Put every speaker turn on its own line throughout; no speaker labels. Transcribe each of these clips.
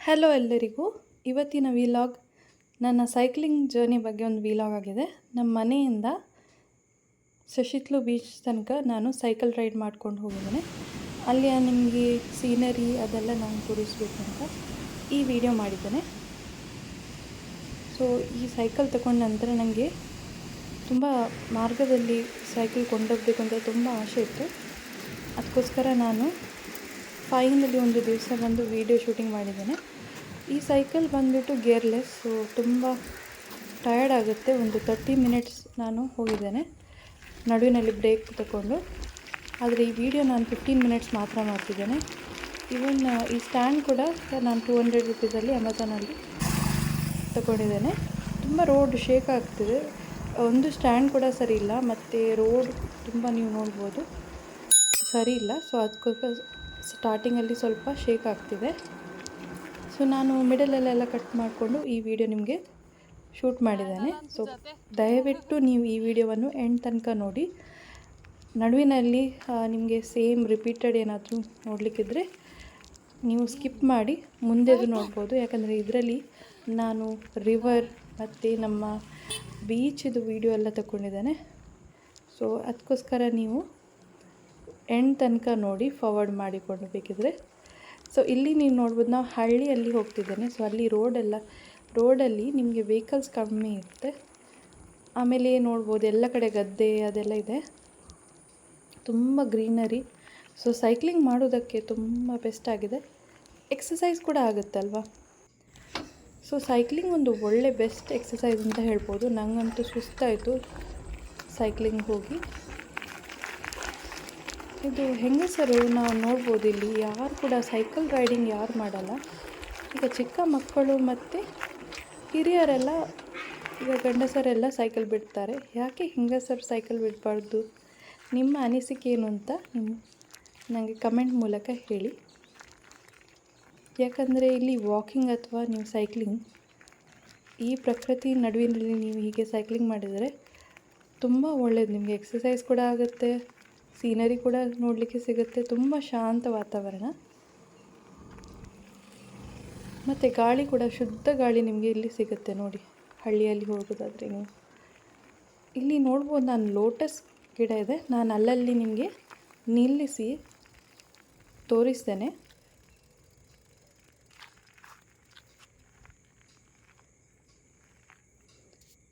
Hello ಎಲ್ಲರಿಗೂ. ಇವತ್ತಿನ vlog ನನ್ನ ಸೈಕ್ಲಿಂಗ್ ಜರ್ನಿ ಬಗ್ಗೆ ಒಂದು ವೀಲಾಗ್ ಆಗಿದೆ. ನಮ್ಮ ಮನೆಯಿಂದ ಶಶಿತ್ಲು ಬೀಚ್ ತನಕ ನಾನು ಸೈಕಲ್ ರೈಡ್ ಮಾಡ್ಕೊಂಡು ಹೋಗಿದ್ದೇನೆ. ಅಲ್ಲಿ ನಿಮಗೆ ಸೀನರಿ ಅದೆಲ್ಲ ನಾನು ತೋರಿಸ್ಬೇಕು ಅಂತ ಈ ವಿಡಿಯೋ ಮಾಡಿದ್ದೇನೆ. ಸೊ ಈ ಸೈಕಲ್ ತಗೊಂಡ ನಂತರ ನನಗೆ ತುಂಬ ಮಾರ್ಗದಲ್ಲಿ ಸೈಕಲ್ ಕೊಂಡೋಗಬೇಕು ಅಂತ ತುಂಬ ಆಸೆ ಇತ್ತು. ಅದಕ್ಕೋಸ್ಕರ ನಾನು ಫೈನಲ್ಲಿ ಒಂದು ದಿವಸ ಬಂದು ವೀಡಿಯೋ ಶೂಟಿಂಗ್ ಮಾಡಿದ್ದೇನೆ. ಈ ಸೈಕಲ್ ಬಂದುಬಿಟ್ಟು ಗೇರ್ಲೆಸ್ ಸೊ ತುಂಬ ಟಯರ್ಡ್ ಆಗುತ್ತೆ. ಒಂದು ತರ್ಟಿ ಮಿನಿಟ್ಸ್ ನಾನು ಹೋಗಿದ್ದೇನೆ. ನಡುವಿನಲ್ಲಿ ಬ್ರೇಕ್ ತಗೊಂಡು. ಆದರೆ ಈ ವಿಡಿಯೋ ನಾನು ಫಿಫ್ಟೀನ್ ಮಿನಿಟ್ಸ್ ಮಾತ್ರ ಮಾಡ್ತಿದ್ದೇನೆ. ಈವನ್ ಈ ಸ್ಟ್ಯಾಂಡ್ ಕೂಡ ನಾನು ಟೂ ಹಂಡ್ರೆಡ್ ರುಪೀಸಲ್ಲಿ ಅಮೆಝಾನಲ್ಲಿ ತಗೊಂಡಿದ್ದೇನೆ. ತುಂಬ ರೋಡ್ ಶೇಕ್ ಆಗ್ತಿದೆ. ಒಂದು ಸ್ಟ್ಯಾಂಡ್ ಕೂಡ ಸರಿ ಇಲ್ಲ. ಮತ್ತು ರೋಡ್ ತುಂಬ ನೀವು ನೋಡ್ಬೋದು. ಸರಿ ಇಲ್ಲ. ಸೊ ಅದಕ್ಕೋಸ್ಕರ ಸ್ಟಾರ್ಟಿಂಗಲ್ಲಿ ಸ್ವಲ್ಪ ಶೇಕ್ ಆಗ್ತಿದೆ. ಸೊ ನಾನು ಮಿಡಲಲ್ಲೆಲ್ಲ ಕಟ್ ಮಾಡಿಕೊಂಡು ಈ ವಿಡಿಯೋ ನಿಮಗೆ ಶೂಟ್ ಮಾಡಿದ್ದೇನೆ. ಸೊ ದಯವಿಟ್ಟು ನೀವು ಈ ವಿಡಿಯೋವನ್ನು ಎಂಡ್ ತನಕ ನೋಡಿ. ನಡುವಿನಲ್ಲಿ ನಿಮಗೆ ಸೇಮ್ ರಿಪೀಟೆಡ್ ಏನಾದರೂ ನೋಡಲಿಕ್ಕಿದ್ರೆ ನೀವು ಸ್ಕಿಪ್ ಮಾಡಿ ಮುಂದೆದು ನೋಡ್ಬೋದು. ಯಾಕಂದರೆ ಇದರಲ್ಲಿ ನಾನು ರಿವರ್ ಮತ್ತು ನಮ್ಮ ಬೀಚಿದು ವಿಡಿಯೋ ಎಲ್ಲ ತಗೊಂಡಿದ್ದೇನೆ ಸೊ ಅದಕ್ಕೋಸ್ಕರ ನೀವು ಎಂಡ್ ತನಕ ನೋಡಿ ಫಾರ್ವರ್ಡ್ ಮಾಡಿಕೊಂಡು ಬೇಕಿದ್ರೆ ಸೊ ಇಲ್ಲಿ ನೀವು ನೋಡ್ಬೋದು, ನಾವು ಹಳ್ಳಿಯಲ್ಲಿ ಹೋಗ್ತಿದ್ದೇನೆ. ಸೊ ಅಲ್ಲಿ ರೋಡೆಲ್ಲ ರೋಡಲ್ಲಿ ನಿಮಗೆ ವೆಹಿಕಲ್ಸ್ ಕಮ್ಮಿ ಇರುತ್ತೆ. ಆಮೇಲೆ ನೋಡ್ಬೋದು, ಎಲ್ಲ ಕಡೆ ಗದ್ದೆ, ಅದೆಲ್ಲ ಇದೆ. ತುಂಬ ಗ್ರೀನರಿ ಸೊ ಸೈಕ್ಲಿಂಗ್ ಮಾಡೋದಕ್ಕೆ ತುಂಬ ಬೆಸ್ಟ್ ಆಗಿದೆ. ಎಕ್ಸಸೈಸ್ ಕೂಡ ಆಗುತ್ತಲ್ವಾ? ಸೊ ಸೈಕ್ಲಿಂಗ್ ಒಂದು ಒಳ್ಳೆ ಬೆಸ್ಟ್ ಎಕ್ಸಸೈಸ್ ಅಂತ ಹೇಳ್ಬೋದು. ನನಗಂತೂ ಸುಸ್ತಾಯಿತು ಸೈಕ್ಲಿಂಗ್ ಹೋಗಿ. ಇದು ಹೆಂಗಸರು ನಾವು ನೋಡ್ಬೋದು ಇಲ್ಲಿ. ಯಾರು ಕೂಡ ಸೈಕಲ್ ರೈಡಿಂಗ್ ಯಾರು ಮಾಡಲ್ಲ. ಈಗ ಚಿಕ್ಕ ಮಕ್ಕಳು ಮತ್ತು ಹಿರಿಯರೆಲ್ಲ, ಈಗ ಗಂಡಸರೆಲ್ಲ ಸೈಕಲ್ ಬಿಡ್ತಾರೆ. ಯಾಕೆ ಹೆಂಗಸರು ಸೈಕಲ್ ಬಿಡಬಾರ್ದು? ನಿಮ್ಮ ಅನಿಸಿಕೆ ಏನು ಅಂತ ನನಗೆ ಕಮೆಂಟ್ ಮೂಲಕ ಹೇಳಿ. ಯಾಕಂದರೆ ಇಲ್ಲಿ ವಾಕಿಂಗ್ ಅಥವಾ ನೀವು ಸೈಕ್ಲಿಂಗ್, ಈ ಪ್ರಕೃತಿ ನಡುವಿನಲ್ಲಿ ನೀವು ಹೀಗೆ ಸೈಕ್ಲಿಂಗ್ ಮಾಡಿದರೆ ತುಂಬ ಒಳ್ಳೆಯದು ನಿಮಗೆ ಎಕ್ಸಸೈಸ್ ಕೂಡ ಆಗುತ್ತೆ. ಸೀನರಿ ಕೂಡ ನೋಡಲಿಕ್ಕೆ ಸಿಗುತ್ತೆ. ತುಂಬ ಶಾಂತ ವಾತಾವರಣ. ಮತ್ತು ಗಾಳಿ ಕೂಡ, ಶುದ್ಧ ಗಾಳಿ ನಿಮಗೆ ಇಲ್ಲಿ ಸಿಗುತ್ತೆ ನೋಡಿ. ಹಳ್ಳಿಯಲ್ಲಿ ಹೋಗೋದಾದರೆ ನೀವು. ಇಲ್ಲಿ ನೋಡ್ಬೋದು ನಾನು ಲೋಟಸ್ ಗಿಡ ಇದೆ. ನಾನು ಅಲ್ಲಲ್ಲಿ ನಿಮಗೆ ನಿಲ್ಲಿಸಿ ತೋರಿಸ್ತೇನೆ.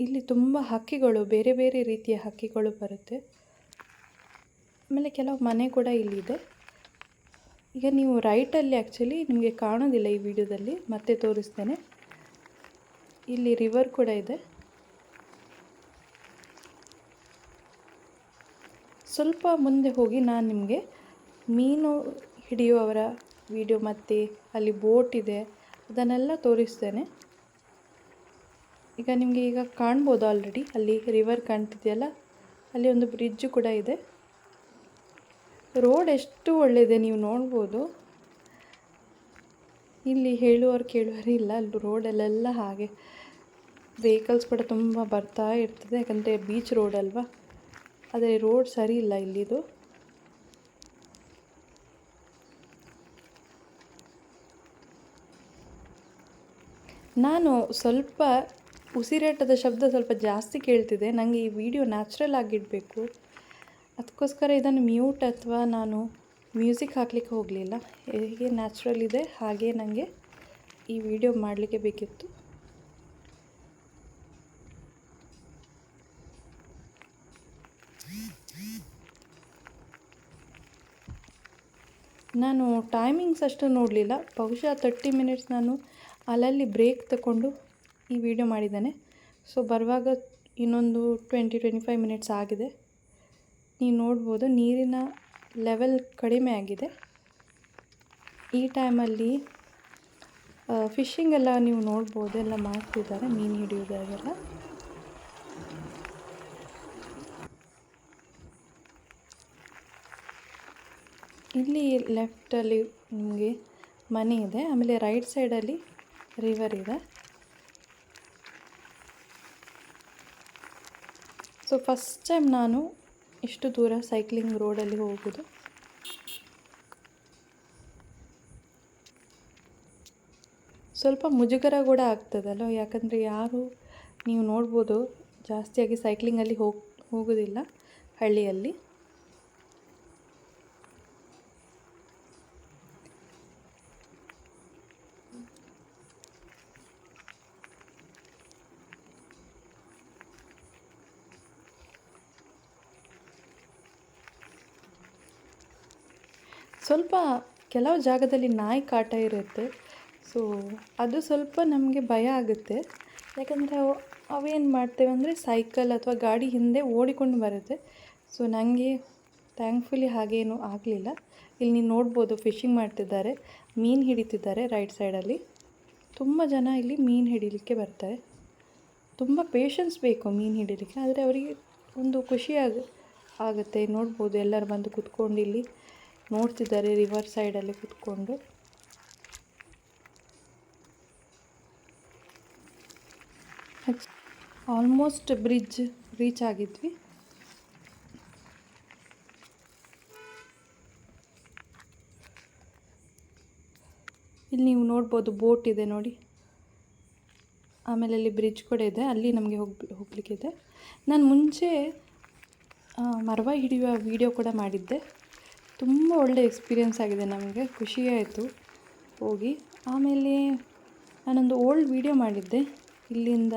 ಇಲ್ಲಿ ತುಂಬ ಹಕ್ಕಿಗಳು, ಬೇರೆ ಬೇರೆ ರೀತಿಯ ಹಕ್ಕಿಗಳು ಬರುತ್ತೆ. ಆಮೇಲೆ ಕೆಲವು ಮನೆ ಕೂಡ ಇಲ್ಲಿದೆ. ಈಗ ನೀವು ರೈಟಲ್ಲಿ ಆ್ಯಕ್ಚುಲಿ ನಿಮಗೆ ಕಾಣೋದಿಲ್ಲ ಈ ವಿಡಿಯೋದಲ್ಲಿ, ಮತ್ತೆ ತೋರಿಸ್ತೇನೆ. ಇಲ್ಲಿ ರಿವರ್ ಕೂಡ ಇದೆ. ಸ್ವಲ್ಪ ಮುಂದೆ ಹೋಗಿ ನಾನು ನಿಮಗೆ ಮೀನು ಹಿಡಿಯುವವರ ವಿಡಿಯೋ ಮತ್ತು ಅಲ್ಲಿ ಬೋಟ್ ಇದೆ, ಅದನ್ನೆಲ್ಲ ತೋರಿಸ್ತೇನೆ. ಈಗ ನಿಮಗೆ ಈಗ ಕಾಣ್ಬೋದು ಆಲ್ರೆಡಿ ಅಲ್ಲಿ ರಿವರ್ ಕಾಣ್ತಿದೆಯಲ್ಲ, ಅಲ್ಲಿ ಒಂದು ಬ್ರಿಡ್ಜು ಕೂಡ ಇದೆ. ರೋಡ್ ಎಷ್ಟು ಒಳ್ಳೆಯದೆ ನೀವು ನೋಡ್ಬೋದು. ಇಲ್ಲಿ ಹೇಳುವವರು ಕೇಳುವರು ಇಲ್ಲ, ಅಲ್ಲಿ ರೋಡಲ್ಲೆಲ್ಲ ಹಾಗೆ ವೆಹಿಕಲ್ಸ್ ಕೂಡ ತುಂಬ ಬರ್ತಾ ಇರ್ತದೆ, ಯಾಕಂದರೆ ಬೀಚ್ ರೋಡ್ ಅಲ್ವಾ? ಆದರೆ ರೋಡ್ ಸರಿ ಇಲ್ಲ ಇಲ್ಲಿದು. ನಾನು ಸ್ವಲ್ಪ ಉಸಿರಾಟದ ಶಬ್ದ ಸ್ವಲ್ಪ ಜಾಸ್ತಿ ಕೇಳ್ತಿದೆ ನನಗೆ ಈ ವಿಡಿಯೋ ನ್ಯಾಚುರಲ್ ಆಗಿಡಬೇಕು. ಅದಕ್ಕೋಸ್ಕರ ಇದನ್ನು ಮ್ಯೂಟ್ ಅಥವಾ ನಾನು ಮ್ಯೂಸಿಕ್ ಹಾಕಲಿಕ್ಕೆ ಹೋಗಲಿಲ್ಲ. ಹೇಗೆ ನ್ಯಾಚುರಲ್ ಇದೆ, ಹಾಗೆ ನನಗೆ ಈ ವಿಡಿಯೋ ಮಾಡಲಿಕ್ಕೆ ಬೇಕಿತ್ತು. ನಾನು ಟೈಮಿಂಗ್ಸ್ ಅಷ್ಟು ನೋಡಲಿಲ್ಲ. ಬಹುಶಃ ತರ್ಟಿ ಮಿನಿಟ್ಸ್ ನಾನು ಅಲ್ಲಲ್ಲಿ ಬ್ರೇಕ್ ತಗೊಂಡು ಈ ವಿಡಿಯೋ ಮಾಡಿದ್ದೇನೆ. ಸೊ ಬರುವಾಗ ಇನ್ನೊಂದು ಟ್ವೆಂಟಿ ಟ್ವೆಂಟಿ ಫೈವ್ ಮಿನಿಟ್ಸ್ ಆಗಿದೆ. ನೀವು ನೋಡ್ಬೋದು, ನೀರಿನ ಲೆವೆಲ್ ಕಡಿಮೆ ಆಗಿದೆ. ಈ ಟೈಮಲ್ಲಿ ಫಿಶಿಂಗ್ ಎಲ್ಲ ನೀವು ನೋಡ್ಬೋದು, ಎಲ್ಲ ಮಾಡ್ತಿದ್ದಾರೆ, ಮೀನು ಹಿಡಿಯೋದಾಗೆಲ್ಲ ಇಲ್ಲಿ ಲೆಫ್ಟಲ್ಲಿ ನಿಮಗೆ ಮನೆ ಇದೆ, ಆಮೇಲೆ ರೈಟ್ ಸೈಡಲ್ಲಿ ರಿವರ್ ಇದೆ. ಸೊ ಫಸ್ಟ್ ಟೈಮ್ ನಾನು ಇಷ್ಟು ದೂರ ಸೈಕ್ಲಿಂಗ್ ರೋಡಲ್ಲಿ ಹೋಗೋದು. ಸ್ವಲ್ಪ ಮುಜುಗರ ಕೂಡ ಆಗ್ತದಲ್ಲ? ಯಾಕಂದರೆ ಯಾರು ನೀವು ನೋಡ್ಬೋದು ಜಾಸ್ತಿಯಾಗಿ ಸೈಕ್ಲಿಂಗಲ್ಲಿ ಹೋಗಿ, ಹೋಗೋದಿಲ್ಲ ಹಳ್ಳಿಯಲ್ಲಿ. ಸ್ವಲ್ಪ ಕೆಲವು ಜಾಗದಲ್ಲಿ ನಾಯಿ ಕಾಟ ಇರುತ್ತೆ. ಸೊ ಅದು ಸ್ವಲ್ಪ ನಮಗೆ ಭಯ ಆಗುತ್ತೆ. ಯಾಕಂದರೆ ಅವು, ಅವೇನು ಮಾಡ್ತೇವೆ ಅಂದರೆ ಸೈಕಲ್ ಅಥವಾ ಗಾಡಿ ಹಿಂದೆ ಓಡಿಕೊಂಡು ಬರುತ್ತೆ. ಸೊ ನನಗೆ ಥ್ಯಾಂಕ್ಫುಲಿ ಹಾಗೇನು ಆಗಲಿಲ್ಲ. ಇಲ್ಲಿ ನೀವು ನೋಡ್ಬೋದು ಫಿಶಿಂಗ್ ಮಾಡ್ತಿದ್ದಾರೆ, ಮೀನು ಹಿಡಿತಿದ್ದಾರೆ ರೈಟ್ ಸೈಡಲ್ಲಿ ತುಂಬ ಜನ ಇಲ್ಲಿ ಮೀನು ಹಿಡಿಲಿಕ್ಕೆ ಬರ್ತಾರೆ. ತುಂಬ ಪೇಷನ್ಸ್ ಬೇಕು ಮೀನು ಹಿಡಿಲಿಕ್ಕೆ. ಆದರೆ ಅವರಿಗೆ ಒಂದು ಖುಷಿಯಾಗ ಆಗುತ್ತೆ. ನೋಡ್ಬೋದು, ಎಲ್ಲರೂ ಬಂದು ಕುತ್ಕೊಂಡು ಇಲ್ಲಿ ನೋಡ್ತಿದ್ದಾರೆ ರಿವರ್ ಸೈಡಲ್ಲಿ ಕುತ್ಕೊಂಡು. ಆಲ್ಮೋಸ್ಟ್ ಬ್ರಿಡ್ಜ್ ರೀಚ್ ಆಗಿದ್ವಿ. ಇಲ್ಲಿ ನೀವು ನೋಡ್ಬೋದು ಬೋಟ್ ಇದೆ ನೋಡಿ. ಆಮೇಲೆ ಅಲ್ಲಿ ಬ್ರಿಡ್ಜ್ ಕೂಡ ಇದೆ. ಅಲ್ಲಿ ನಮಗೆ ಹೋಗಿ, ಹೋಗಲಿಕ್ಕಿದೆ. ನಾನು ಮುಂಚೆ ಮರವ ಹಿಡಿಯುವ ವಿಡಿಯೋ ಕೂಡ ಮಾಡಿದ್ದೆ. ತುಂಬ ಒಳ್ಳೆ ಎಕ್ಸ್ಪೀರಿಯೆನ್ಸ್ ಆಗಿದೆ ನಮಗೆ ಖುಷಿಯಾಯಿತು ಹೋಗಿ. ಆಮೇಲೆ ನಾನೊಂದು ಓಲ್ಡ್ ವಿಡಿಯೋ ಮಾಡಿದ್ದೆ, ಇಲ್ಲಿಂದ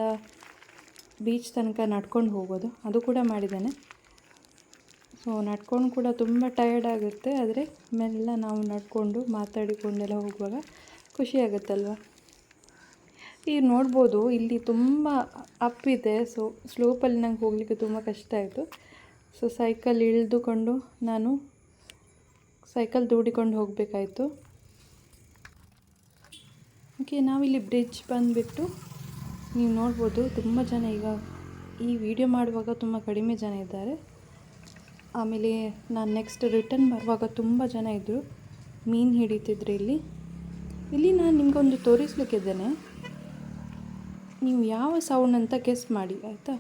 ಬೀಚ್ ತನಕ ನಡ್ಕೊಂಡು ಹೋಗೋದು, ಅದು ಕೂಡ ಮಾಡಿದ್ದೇನೆ. ಸೊ, ನಡ್ಕೊಂಡು ಕೂಡ ತುಂಬ ಟಯರ್ಡ್ ಆಗುತ್ತೆ, ಆದರೆ ಮೆಲ್ಲ ನಾವು ನಡ್ಕೊಂಡು ಮಾತಾಡಿಕೊಂಡೆಲ್ಲ ಹೋಗುವಾಗ ಖುಷಿ ಆಗುತ್ತಲ್ವ? ಈಗ ನೋಡ್ಬೋದು, ಇಲ್ಲಿ ತುಂಬ ಅಪ್ ಇದೆ, ಸೊ ಸ್ಲೋಪಲ್ಲಿ ನಂಗೆ ಹೋಗಲಿಕ್ಕೆ ತುಂಬ ಕಷ್ಟ ಆಯಿತು. ಸೊ ಸೈಕಲ್ ಇಳಿದುಕೊಂಡು ನಾನು ಸೈಕಲ್ ದೂಡಿಕೊಂಡು ಹೋಗಬೇಕಾಯಿತು. ಓಕೆ ನಾವಿಲ್ಲಿ ಬ್ರಿಡ್ಜ್ ಬಂದುಬಿಟ್ಟು ನೀವು ನೋಡ್ಬೋದು ತುಂಬ ಜನ ಈಗ ಈ ವಿಡಿಯೋ ಮಾಡುವಾಗ ತುಂಬ ಕಡಿಮೆ ಜನ ಇದ್ದಾರೆ. ಆಮೇಲೆ ನಾನು ನೆಕ್ಸ್ಟ್ ರಿಟರ್ನ್ ಬರುವಾಗ ತುಂಬ ಜನ ಇದ್ದರು ಮೀನು ಹಿಡಿತಿದ್ರು ಇಲ್ಲಿ. ಇಲ್ಲಿ ನಾನು ನಿಮಗೊಂದು ತೋರಿಸ್ಲಿಕ್ಕಿದ್ದೇನೆ. ನೀವು ಯಾವ ಸೌಂಡ್ ಅಂತ ಗೆಸ್ ಮಾಡಿ, ಆಯಿತಾ?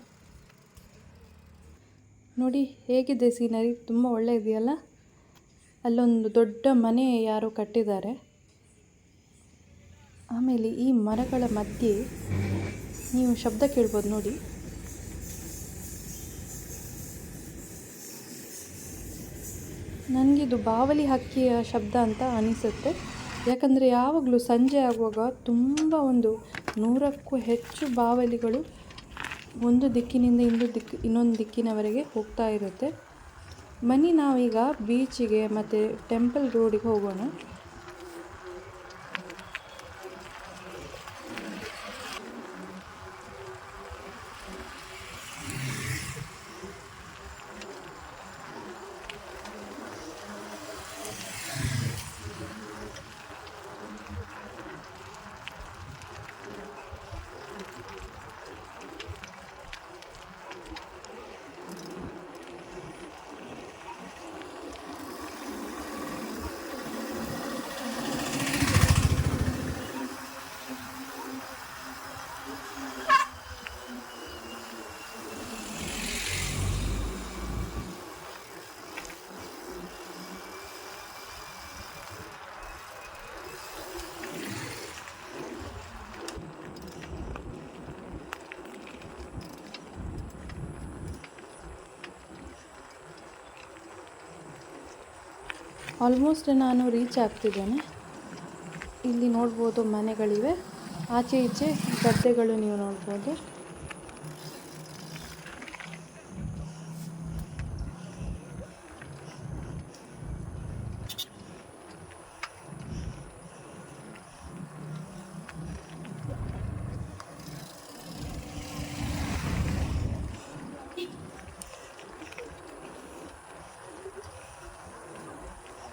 ನೋಡಿ, ಹೇಗಿದೆ ಸೀನರಿ ತುಂಬ ಒಳ್ಳೆ ಇದೆಯಲ್ಲ? ಅಲ್ಲೊಂದು ದೊಡ್ಡ ಮನೆ ಯಾರೋ ಕಟ್ಟಿದ್ದಾರೆ. ಆಮೇಲೆ ಈ ಮರಗಳ ಮಧ್ಯೆ ನೀವು ಶಬ್ದ ಕೇಳ್ಬೋದು ನೋಡಿ. ನನಗಿದು ಬಾವಲಿ ಹಕ್ಕಿಯ ಶಬ್ದ ಅಂತ ಅನಿಸುತ್ತೆ. ಯಾಕಂದರೆ ಯಾವಾಗಲೂ ಸಂಜೆ ಆಗುವಾಗ ತುಂಬ ಒಂದು ನೂರಕ್ಕೂ ಹೆಚ್ಚು ಬಾವಲಿಗಳು ಒಂದು ದಿಕ್ಕಿನಿಂದ ಇನ್ನೊಂದು ದಿಕ್ಕು ಇನ್ನೊಂದು ದಿಕ್ಕಿನವರೆಗೆ ಹೋಗ್ತಾ ಇರುತ್ತೆ. ಬನ್ನಿ ನಾವೀಗ ಬೀಚಿಗೆ ಮತ್ತು ಟೆಂಪಲ್ ರೋಡಿಗೆ ಹೋಗೋಣ. ಆಲ್ಮೋಸ್ಟ್ ನಾನು ರೀಚ್ ಆಗ್ತಿದ್ದೇನೆ. ಇಲ್ಲಿ ನೋಡ್ಬೋದು ಮನೆಗಳಿವೆ. ಆಚೆ ಈಚೆ ಗದ್ದೆಗಳು ನೀವು ನೋಡ್ಬೋದು.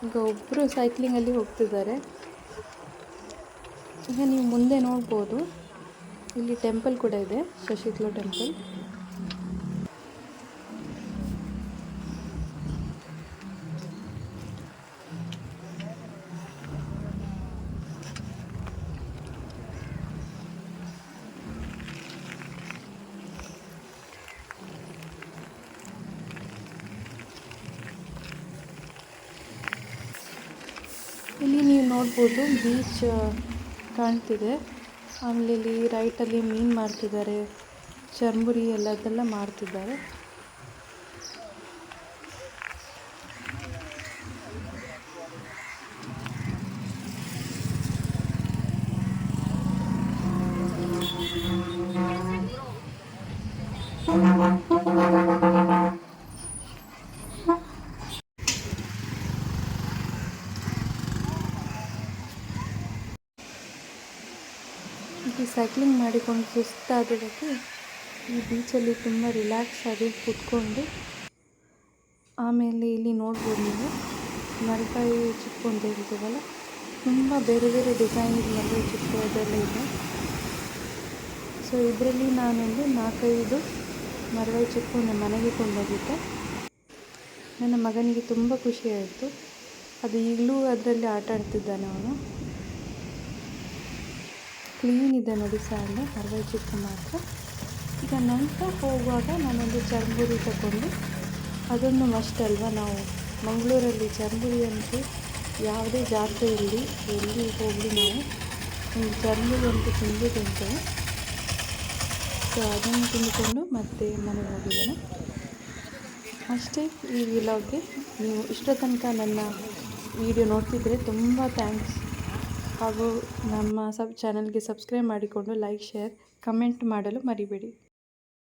ಈಗ ಒಬ್ಬರು ಸೈಕ್ಲಿಂಗಲ್ಲಿ ಹೋಗ್ತಿದ್ದಾರೆ. ಈಗ ನೀವು ಮುಂದೆ ನೋಡ್ಬೋದು. ಇಲ್ಲಿ ಟೆಂಪಲ್ ಕೂಡ ಇದೆ ಶಶಿತ್ಲಾ ಟೆಂಪಲ್ ಇಲ್ಲಿ ನೀವು ನೋಡ್ಬೋದು ಬೀಚ್ ಕಾಣ್ತಿದೆ. ಆಮೇಲೆ ಇಲ್ಲಿ ರೈಟಲ್ಲಿ ಮೀನ್ ಮಾರ್ತಿದ್ದಾರೆ. ಚರ್ಮುರಿ ಎಲ್ಲದೆಲ್ಲ ಮಾರ್ತಿದ್ದಾರೆ. ಇಲ್ಲಿ ಸೈಕ್ಲಿಂಗ್ ಮಾಡಿಕೊಂಡು ಸುಸ್ತಾದಕ್ಕೆ ಈ ಬೀಚಲ್ಲಿ ತುಂಬ ರಿಲ್ಯಾಕ್ಸ್ ಆಗಿ ಕುತ್ಕೊಂಡು, ಆಮೇಲೆ ಇಲ್ಲಿ ನೋಡ್ಬೋದು ನೀವು ಮರಕಾಯಿ ಚಿಪ್ಪು ಅಂತ ಹೇಳ್ತೀವಲ್ಲ, ತುಂಬ ಬೇರೆ ಬೇರೆ ಡಿಸೈನ್ ಮಲ್ಬಾಯಿ ಚಿಪ್ಪು ಅದೆಲ್ಲ ಇದೆ. ಸೊ ಇದರಲ್ಲಿ ನಾನೊಂದು ನಾಲ್ಕೈದು ಮರಕಾಯಿ ಚಿಪ್ಪು ನಮ್ಮ ಮನೆಗೆ ಕೊಂಡೋಗಿದ್ದೆ. ನನ್ನ ಮಗನಿಗೆ ತುಂಬ ಖುಷಿ ಆಯಿತು ಅದು ಈಗಲೂ ಅದರಲ್ಲಿ ಆಟ ಆಡ್ತಿದ್ದಾನೆ ಅವನು. ಕ್ಲೀನ್ ಇದೆ ನೋಡಿ ಸ್ಯಾಂಡು ಮರವಾಯಿ ಚಿಕ್ಕು ಮಾತ್ರ. ಈಗ ನಂತರ ಹೋಗುವಾಗ ನಾನೊಂದು ಚರ್ಮುರಿ ತಗೊಂಡು ಅದೊಂದು ಮಸ್ಟ್ ಅಲ್ವಾ ನಾವು ಮಂಗಳೂರಲ್ಲಿ ಚರ್ಮುರಿ ಅಂತೂ ಯಾವುದೇ ಜಾತ್ರೆಯಲ್ಲಿ ಎಲ್ಲಿ ಹೋಗಲಿ ನಾವು ಚರ್ಮುರಿ ಅಂತೂ ತಿಂದು ತಿಂತೇವೆ ಸೊ ಅದನ್ನು ತಿಂದುಕೊಂಡು ಮತ್ತೆ ಮನೆಗೆ ಹೋಗಿದ್ದೇನೆ ಅಷ್ಟೇ ಈ ವಿಲಾಗ್ಗೆ ನೀವು ಇಷ್ಟೋ ತನಕ ನನ್ನ ವಿಡಿಯೋ ನೋಡ್ತಿದ್ರೆ ತುಂಬ ಥ್ಯಾಂಕ್ಸ್ ಹಾಗೂ ನಮ್ಮ ಸಬ್ ಚಾನಲ್ಗೆ ಸಬ್ಸ್ಕ್ರೈಬ್ ಮಾಡಿಕೊಂಡು ಲೈಕ್ ಶೇರ್ ಕಮೆಂಟ್ ಮಾಡಲು ಮರಿಬೇಡಿ.